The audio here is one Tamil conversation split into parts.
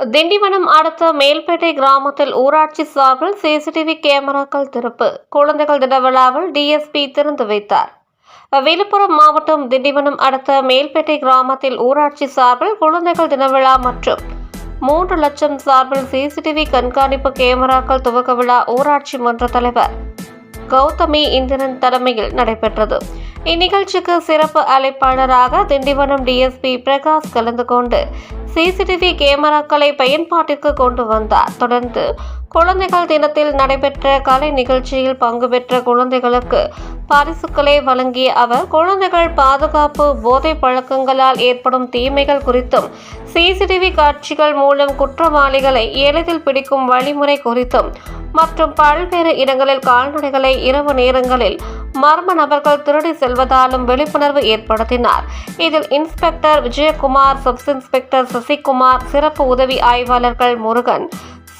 திண்டிவனம் அடுத்த மேல்பேட்டை கிராமத்தில் ஊராட்சி சார்பில் சிசிடிவி கேமராக்கள் திறப்பு. குழந்தைகள் தின விழாவில் டிஎஸ்பி திறந்து வைத்தார். விழுப்புரம் மாவட்டம் திண்டிவனம் அடுத்த மேல்பேட்டை கிராமத்தில் ஊராட்சி சார்பில் குழந்தைகள் தின விழா மற்றும் மூன்று லட்சம் சார்பில் சிசிடிவி கண்காணிப்பு கேமராக்கள் துவக்க விழா ஊராட்சி மன்ற தலைவர் கௌதமி இந்திரன் தலைமையில் நடைபெற்றது. இந்நிகழ்ச்சிக்கு சிறப்பு அழைப்பாளராக திண்டிவனம் டிஎஸ்பி பிரகாஷ் கலந்து கொண்டு சிசிடிவி கேமராக்களை பயன்பாட்டிற்கு கொண்டு வந்தார். தொடர்ந்து குழந்தைகள் தினத்தில் நடைபெற்ற கலை நிகழ்ச்சியில் பங்கு பெற்ற குழந்தைகளுக்கு பரிசுகளை வழங்கிய அவர் குழந்தைகள் பாதுகாப்பு போதை பழக்கங்களால் ஏற்படும் தீமைகள் குறித்தும் சிசிடிவி காட்சிகள் மூலம் குற்றவாளிகளை எளிதில் பிடிக்கும் வழிமுறை குறித்தும் மற்றும் பல்வேறு இடங்களில் கால்நடைகளை இரவு நேரங்களில் மர்ம நபர்கள் திருடி செல்வதாலும் விழிப்புணர்வு ஏற்படுத்தினார். இதில் inspector Vijayakumar sub inspector Sasikumar சிறப்பு உதவி ஆய்வாளர்கள் முருகன்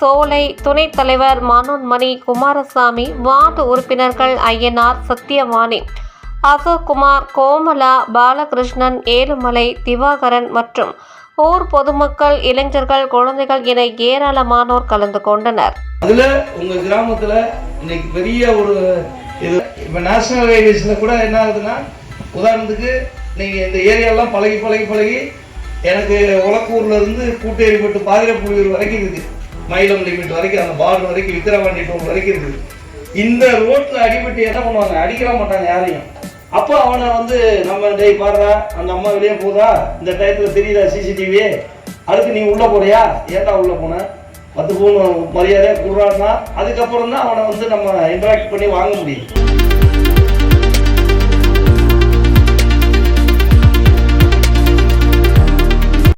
சோலை துணைத் தலைவர் மனோன்மணி குமாரசாமி வார்டு உறுப்பினர்கள் ஐயனார் சத்யவாணி அசோக்குமார் கோமலா பாலகிருஷ்ணன் ஏழுமலை திவாகரன் மற்றும் ஊர் பொதுமக்கள் இளைஞர்கள் குழந்தைகள் என ஏராளமானோர் கலந்து கொண்டனர். அதுல உங்க கிராமத்துல இன்னைக்கு பெரிய ஒரு இது இப்போ நேஷ்னல் ஹைவேஸில் கூட என்ன ஆகுதுன்னா உதாரணத்துக்கு நீங்கள் இந்த ஏரியாலாம் பழகி பழகி பழகி எனக்கு உலக்கூர்லேருந்து கூட்டேரிப்பட்டு பாதிரப்புலியூர் வரைக்கும் இருக்குது. மயிலம் லிமிட் வரைக்கும் அந்த பார்டர் வரைக்கும் விக்கிரவாண்டி டோல் வரைக்கும் இருக்குது. இந்த ரோட்டில் அடிபட்டு என்ன பண்ணுவாங்க? அடிக்கிற மாட்டாங்க யாரையும். அப்போ அவனை வந்து நம்ம டேய் பாடுறா அந்த அம்மா வெளியே போதா இந்த டயத்தில் தெரியுதா சிசிடிவி அதுக்கு நீ உள்ளே போறியா? ஏன்டா உள்ளே போன? பத்து பவுன் மரியாதையாக கொடுறான்னா அதுக்கப்புறம் தான் அவனை வந்து நம்ம இன்ட்ராக்ட் பண்ணி வாங்க முடியும்.